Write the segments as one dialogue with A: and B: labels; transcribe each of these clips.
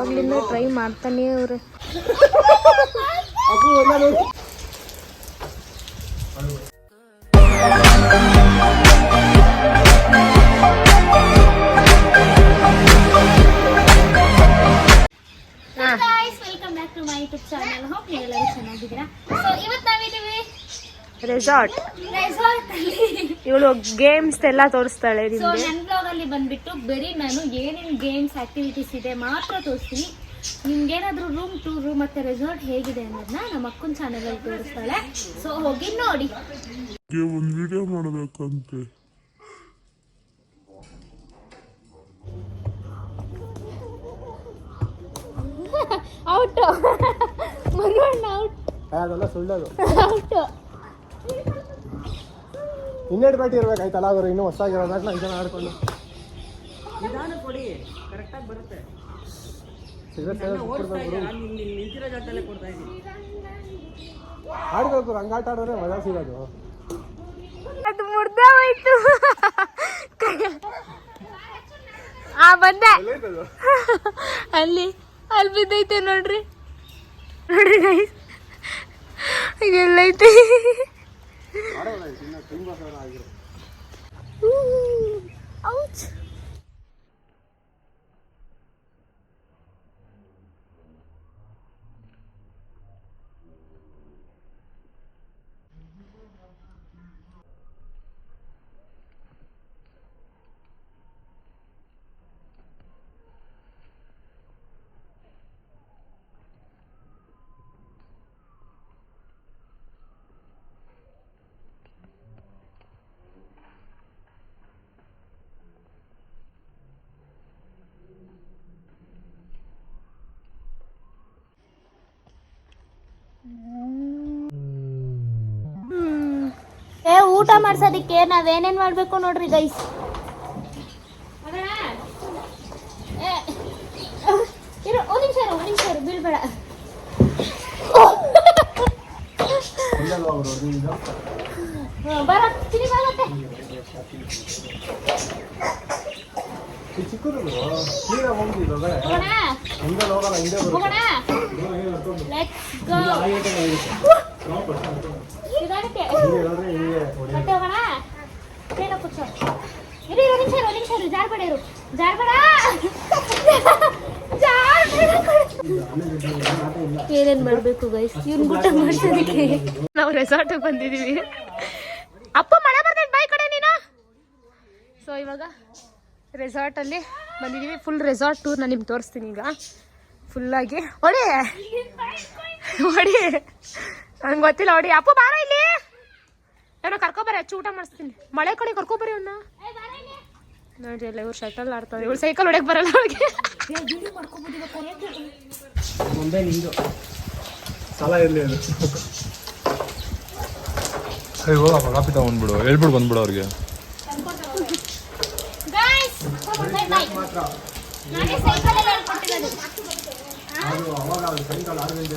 A: ಅವಾಗ್ಲಿಂದ try ಮಾಡ್ತಾನೆ ಅವ್ರೆ.
B: Welcome back to my YouTube ಚೆನ್ನಾಗಿದ್ದೀರಾ? ಇವತ್ತು ನಾವಿದ್ದೀವಿ
A: ರೆಸಾರ್ಟ್ ಇವಳು ಗೇಮ್ಸ್ ಎಲ್ಲ ತೋರಿಸ್ತಾಳೆ
B: ಸೊ
A: ನಿಮ್ಗೆ.
B: ನನ್ನ ಬ್ಲಾಗ್ ಅಲ್ಲಿ ಬಂದ್ಬಿಟ್ಟು ಬರೀ ನಾನು ಏನೇನು ಗೇಮ್ಸ್ ಆಕ್ಟಿವಿಟೀಸ್ ಇದೆ ಮಾತ್ರ ತೋರಿಸ್ತೀನಿ. ನಿಮ್ಗೇನಾದ್ರೂ ರೂಮ್ ಟೂರ್ ಮತ್ತೆ ರೆಸಾರ್ಟ್ ಹೇಗಿದೆ ಅನ್ನೋದನ್ನ ನಮ್ಮ ಅಕ್ಕನ ಚಾನೆಲ್ ಅಲ್ಲಿ ತೋರಿಸ್ತಾಳೆ. ಸೊ ಹೋಗಿ ನೋಡಿ.
C: ಒಂದು ವಿಡಿಯೋ ಮಾಡಬೇಕಂತೆ.
B: ಔಟ್ ಮನೋಣ್ಣ ಔಟ್
D: ಅದೆಲ್ಲ ಸುಳ್ಳದು.
B: ಔಟ್
D: ಇನ್ನೆರಡು ಬ್ಯಾಟಿ ಇರ್ಬೇಕಾಯ್ತಲ್ಲ ಅವರು ಇನ್ನೂ ಹೊಸಾಗಿರೋ ಬ್ಯಾಟ್ನ ಇದನ್ನ ಆಡ್ಕೊಂಡು. ಆಡ್ಬೇಕು ಆಡ್ಬೇಕು ಹಂಗಾಟ ಆಡಿದ್ರೆ ಮಜಾ ಸಿಗೋದು.
A: ಅದು ಮುರ್ದ ಹೋಯ್ತು. ಆ ಬಂದೆ. ಅಲ್ಲಿ ಅಲ್ಲಿ ಬಿದ್ದೈತೆ ನೋಡ್ರಿ. ನೋಡ್ರಿ ಗೈಸ್ பரவாயில்ல சின்ன
B: பெண் பாசம் ஆகிறோம் ಊಟ ಮಾಡ್ಸೋದಕ್ಕೆ ನಾವೇನೇನ್ ಮಾಡ್ಬೇಕು ನೋಡ್ರಿ ಗೈಸ್ ಇರು ಒಂದ್ ನಿಮಿಷ ಇರು ಒಂದ್ ನಿಮಿಷ ಇರು ಬೀಳ್ಬೇಡ ಹ್ಮ್, ಬರ ಚಿನಿ ಬಾ ಮತ್ತೆ
D: ಈ ಚಿಕ್ಕದು ಕ್ಲೀನಾಗಿ ಹೋಗ್ತಿದ್ದು ಒಳಗಡೆ
B: ಹೋಗೋಣ
D: ಹಿಂದೆ ಹೋಗಲ್ಲ ಹಿಂದೆ
B: ಹೋಗೋಣ
D: ಬರುತ್ತೆ
B: ಲೆಟ್ಸ್ ಗೋ
D: ಹೊಡಿ.
B: ಮತ್ತೆ ಹೋಗೋಣ? ಬೇಗ ಕೂರ್ಚೋ ಇರು ಇರು, ನಿಮಿಷ ಇರು ನಿಮಿಷ ಇರು. ಜಾರ್ಬೇಡ? ಇರು ಜಾರ್ಬೇಡ
A: ಏನೇನ್ ಮಾಡ್ಬೇಕು ಗೈಸ್ ಇವ್ನ್ ಊಟ ಮಾಡ್ಸೋದಕ್ಕೆ. ನಾವು ರೆಸಾರ್ಟ್ ಬಂದಿದೀವಿ. ಅಪ್ಪ ಮಳೆ ಬರ್ತೈತೆ ಬಾಯ್ ಕಡೆ ನೀನು? ಸೊ ಇವಾಗ ರೆಸಾರ್ಟ್ ಅಲ್ಲಿ ಬಂದಿದೀವಿ. ಫುಲ್ ರೆಸಾರ್ಟ್ ಟೂರ್ ನಾನು ನಿಮ್ಗೆ ತೋರಿಸ್ತೀನಿ ಈಗ. ಫುಲ್ಲಾಗಿ ಹೊಡಿ. ಹೊಡಿ. ನಂಗೆ ಗೊತ್ತಿಲ್ಲ ಹೊಡಿ. ಅಪ್ಪ ಬಾರ ಏನೋ ಕರ್ಕೊಬರ್ರಿ ಅಚ್ಚು ಊಟ ಮಾಡಿಸ್ತೀನಿ. ಮಳೆ ಕಡೆ ಕರ್ಕೊಬರ್ರಿ ಅವನ್ನ ನೋಡ್ರಿ ಎಲ್ಲ ಇವ್ರು ಶಟಲ್ ಆಡ್ತಾರೆ ಇವ್ರು ಸೈಕಲ್ ಹೊಡ್ಯಕ್ ಬರಲ್ಲ ಅವ್ರಿಗೆ.
D: ಮುಂದೆ ನಿಂದು. ಸಲ ಇರಲಿ ಅದು?
C: ಕಾಪಿ ತಗೊಂಡ್ಬಿಡು. ಹೇಳ್ಬಿಡು ಬಂದ್ಬಿಡು ಅವ್ರಿಗೆ.
D: ಅದು ಅವಾಗ ಸಾಯಂಕಾಲ ಆರು ಗಂಟೆ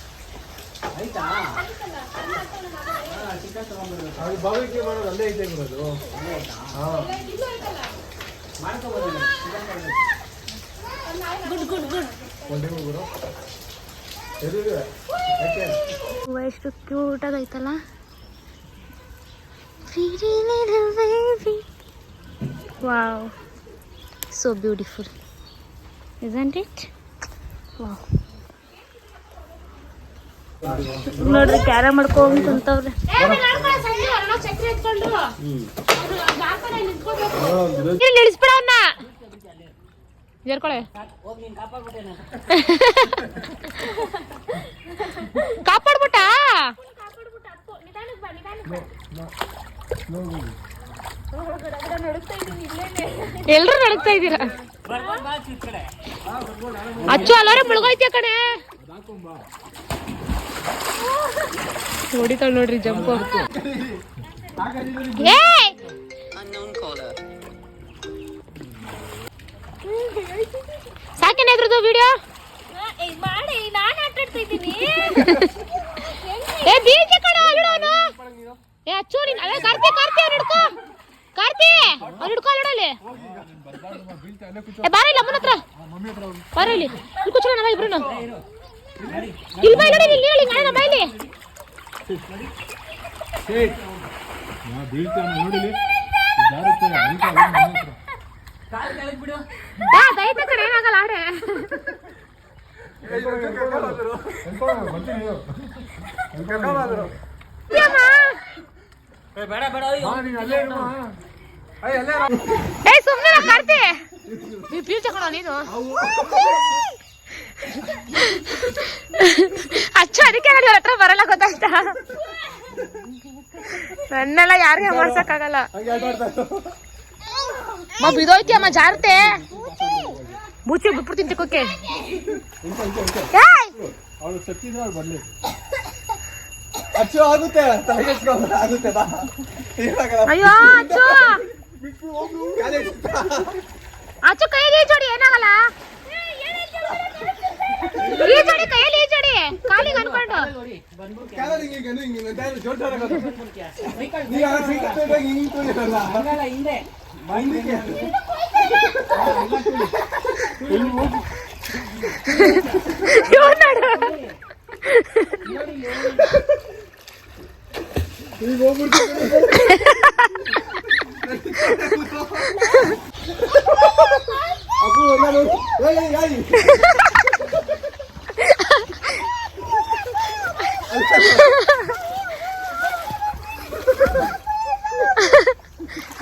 B: ಬರ್ತೈತೆ
D: ಅದು ಬಾವಿಗೆ ಮಾಡೋದು ಅಲ್ಲೇ ಐತೆ ಬಿಡೋದು ಹಾಂ.
B: Good good good.
A: ಎಷ್ಟು cute ಆಗೈತಲ್ಲ wow. So beautiful isn't it wow. ನೋಡ್ರಿ ಕ್ಯಾರ ಮಾಡ್ಕೊಂಡ್
B: ಎಲ್ರು ನಡಕ್ತಾ ಇದ್ದೀರಾ? ಅಚ್ಚು ಅಲ್ಲಾರ ಮುಳುಗೋಯ್ತೀಯ ಕಣೆ. ಹೊಡಿತಾಳ ನೋಡ್ರಿ ಜಂಪ್ ಏ! ಸಾಕೇನೆ ಇದ್ರದ್ದು ವಿಡಿಯೋ
A: ಮಾಡಿ ನಾನು ಆಟಾಡ್ತಾ ಇದ್ದೀನಿ
B: ಏ ಕಣ ಏ ಅಚ್ಚು ನೀನ್ ಕಾರ್ತಿ ಕಾರ್ತಿ ಹಿಡ್ಕೋ. ಕಾರ್ತಿ ಹಿಡ್ಕೋ ಏ ಬಾರ ಇಲ್ಲ ಅಮ್ಮನ ಹತ್ರ. ಬಾರ ಇಲ್ಲಿ. ನಾವು ಇಬ್ರು ಬಾ ನೋಡಿ ಇಲ್ಲಿ ಕಡೆ ಏನಾಗಲ್ಲ ಸುಮ್ಮನೆ ಕರ್ತಿ. ನೀವು ಬೀಚ ಕಣ ನೀನು. ಅಚ್ಚು ಅದಕ್ಕೆ ನಾನು ಇವ್ರ ಹತ್ರ ಬರಲ್ಲ ಗೊತ್ತಾಯ್ತಾ? ನನ್ನೆಲ್ಲ ಯಾರಿಗೆ ಮಾಡ್ಸಕ್ಕಾಗಲ್ಲ. ಅಮ್ಮ ಬಿದೋಯ್ತಿ ಅಮ್ಮ ಜಾರತೆ. ಬೂಚಿ ಬಿಟ್ಬಿಡ್ತೀನಿ ತಿಕ್ಕೋಕೆ ಅಯ್ಯೋ
D: ಅಚ್ಚು. ಸತ್ತಿದ್ರೆ ಕೈಗೆ ಬರ್ಲಿ ಅಚ್ಚು ಆಗುತ್ತೆ ತಲೆ ಕೆಡ್ಸ್ಕೊಬೇಡ, ಆಗುತ್ತೆ ಬಾ ಏನಾಗಲ್ಲ
B: ಅಯ್ಯೋ ಅಚ್ಚು
D: ಕಾಲೇ ಇಟ್ಟ.
B: ಅಚ್ಚು ಕೈಯಲ್ಲಿ ಈಜೋಡಿ ಏನಾಗಲ್ಲ ಈಜೋಡಿ ಕೈಯಲ್ಲಿ ಈಜೋಡಿ ಕಾಲಿಗೆ ಅನ್ಕೊಂಡು.
D: ಕಾಲಲ್ಲಿ ಹಿಂಗೆ ಹಿಂಗೆ ಹಿಂಗೆ ಹಿಂಗೆ ಅಂತ ಜೋರ್ ಜೋರಾಗಿ ಆಗುತ್ತೆ. ನೀ ಆ ಸೀಟ್ ಹತ್ತಿದಾಗ ಹಿಂಗೆ ತುಳಿಯಲ್ಲ. ಹಿಂದಕ್ಕೆ.
B: ಇವ್ನ್ ನೋಡು.
D: ಈಗ ಹೋಗ್ಬಿಡ್ತೀನಿ ಅಪ್ಪು ಎಲ್ಲರೂ ಏಯ್ ಏಯ್ ಏಯ್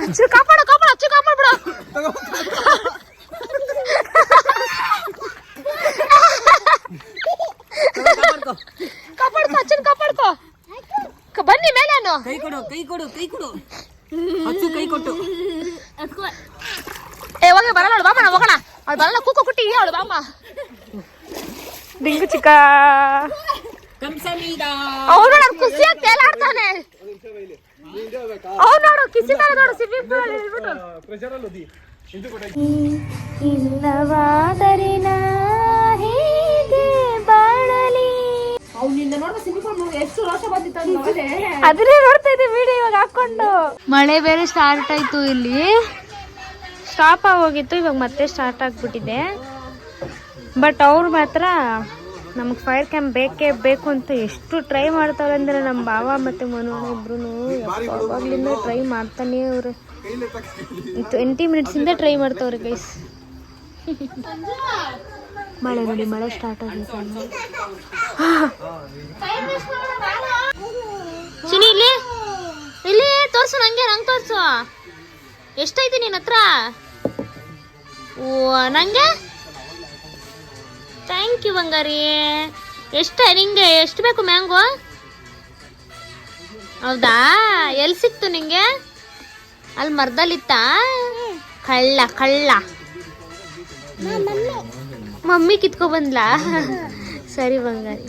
B: ಅಚ್ಚು ಕಾಪಾಡು ಕಾಪಾಡು ಅಚ್ಚು ಕಾಪಾಡ್ಬಿಡು ಕಾಪಾಡ್ಕೊ ಅಚ್ಚನ್ ಕಾಪಾಡ್ಕೊ ಕ- ಬನ್ನಿ ಮೇಲೇನು
E: ಕೈ ಕೊಡು ಕೈ ಕೊಡು ಕೈ ಕೊಡು. ಹಚ್ಚು ಕೈ ಕೊಟ್ಟು.
B: ಏ ಹೋಗಿ ಬರಲ್ಲ ಅವಳು ಬಾಮಣ ಹೋಗೋಣ. ಅವಳು ಬರಲ್ಲ ಕೂಕು ಕುಟ್ಟಿ ಅವಳು ಬಾಮ ಡಿಂಗು ಚಿಕ್ಕ. ಅವ್ರು ನೋಡು ಖುಷಿಯಾಗಿ ತೇಲಾಡ್ತಾನೆ. ಅವ್ರು ನೋಡು ಕಿಸಿತಾನೆ ನೋಡು ಸ್ವಿಮ್ಮಿಂಗ್ ಪೂಲ್ ಅಲ್ಲಿ ಇಳ್ಬಿಟ್ಟು
D: ಪ್ರೆಷರಲ್ಲಿ ಓದಿ ಇದು ಕೊಟ್ಟೆ
A: ಇಲ್ಲವಾದರೆ ನಾ ಹೇಗೆ ಬಾಳಲಿ
B: ಅದನ್ನೇ ನೋಡ್ತಾ ಇದ್ದೆ ವಿಡಿಯೋ ಇವಾಗ ಹಾಕೊಂಡು. ಮಳೆ ಬೇರೆ ಸ್ಟಾರ್ಟ್ ಆಯ್ತು ಇಲ್ಲಿ. ಸ್ಟಾಪ್ ಆಗೋಗಿತ್ತು ಇವಾಗ ಮತ್ತೆ ಸ್ಟಾರ್ಟ್ ಆಗ್ಬಿಟ್ಟಿದೆ. ಬಟ್ ಅವ್ರು ಮಾತ್ರ ನಮ್ಗೆ ಫೈರ್ ಕ್ಯಾಂಪ್ ಬೇಕೇ ಬೇಕು ಅಂತ ಎಷ್ಟು ಟ್ರೈ ಮಾಡ್ತಾರೆ ಅಂದ್ರೆ ನಮ್ಮ ಬಾವ ಮತ್ತೆ ಮನೋಣ ಇಬ್ರು ಯಾವಾಗ್ಲಿಂದ ಟ್ರೈ ಮಾಡ್ತಾನೆ ಅವ್ರೆ. ಟ್ವೆಂಟಿ ಮಿನಿಟ್ಸಿಂದ ಟ್ರೈ ಮಾಡ್ತಾವ್ರೆ ಗೈಸ್ ಮಳೆ ನೋಡಿ ಮಳೆ ಸ್ಟಾರ್ಟ್ ಆಗಿದೆ. ತೋರ್ಸು ನಂಗೆ ನಂಗೆ ತೋರಿಸು. ಎಷ್ಟೈತಿ ನಿನ್ನ ಹತ್ರ? ಓ ನಂಗೆ? ಥ್ಯಾಂಕ್ ಯು ಬಂಗಾರಿ. ಎಷ್ಟ ನಿಂಗೆ ಎಷ್ಟು ಬೇಕು ಮ್ಯಾಂಗೋ? ಹೌದಾ? ಎಲ್ಲಿ ಸಿಕ್ತು ನಿಂಗೆ? ಅಲ್ಲಿ ಮರದಲ್ಲಿತ್ತಾ? ಕಳ್ಳ ಕಳ್ಳ. ಮಮ್ಮಿ ಕಿತ್ಕೊ ಬಂದ್ಲಾ? ಸರಿ ಬಂಗಾರಿ.